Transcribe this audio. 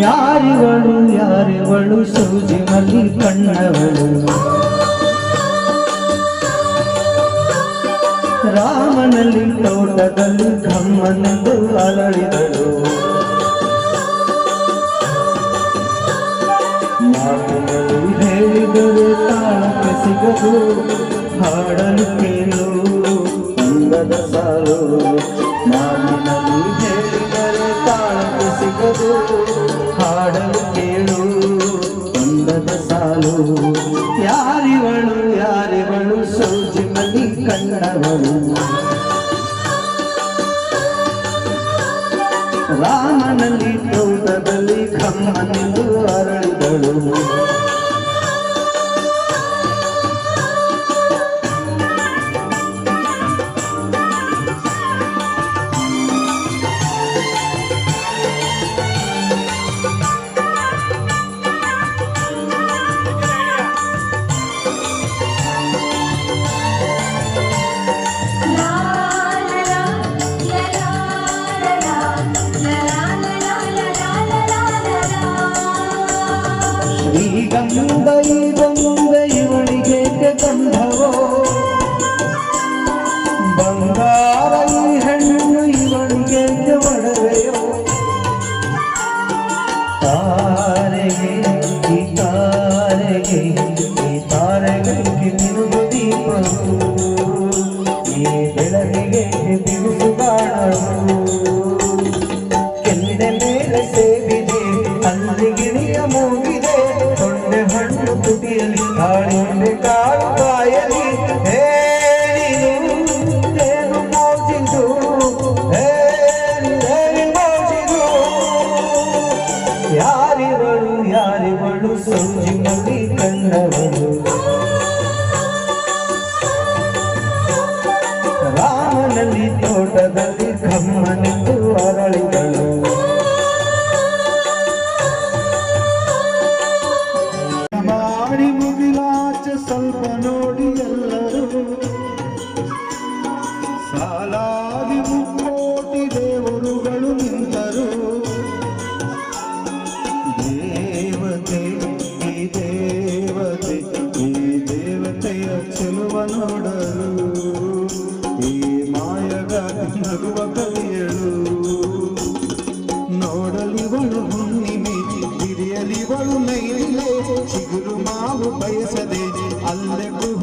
ಯಾರಿವಳು ಯಾರಿವಳು ಸೂಜಿ ಮಲ್ಲಿ ಕಣ್ಣವಳು ರಾಮನಲ್ಲಿ ತೋಟದಲ್ಲಿ ಬ್ರಹ್ಮನೆಂದು ಅರಳಿದಳು. ಮಾತುಗಳು ಹೇಳಿದರೆ ತಾಳಕ್ಕೆ ಸಿಗದು ಹಾಡಲು ಕೇಳು ಅಂದದ ಸಾಲು ಯಾರಿವಳು ಯಾರಿವಳು ಸೌಜಿ ಮನಿ ಕಣ್ಣವಳು ರಾಮನಲ್ಲಿ ತೋಟದಲ್ಲಿ ಕಮ್ಮನೆಂದು ಅರಳಿದಳು. கம்பை பொங்கை ಕಾಳಿಂದೆ ಕಾಳು ಬಾಯಲಿ ಹೇಳಿದು ಏನು ಮೋಜಿದು ಹೇಳಿ ಹೇಳಿ ಮೋಜಿದು ಯಾರಿವಳು ಯಾರಿವಳು ಸೌಜಿನಲ್ಲಿ ಕಂಡವಳು ರಾಮನಲ್ಲಿ ತೋಟದಲ್ಲಿ ಕಮ್ಮನೆಂದು ಅರಳಿದಳು ಸ್ವಲ್ಪ ನೋಡಿ ಎಲ್ಲರೂ. ಸಾಲಾಗಿ ಮುಕ್ಕೋಟಿ ದೇವರುಗಳು Alle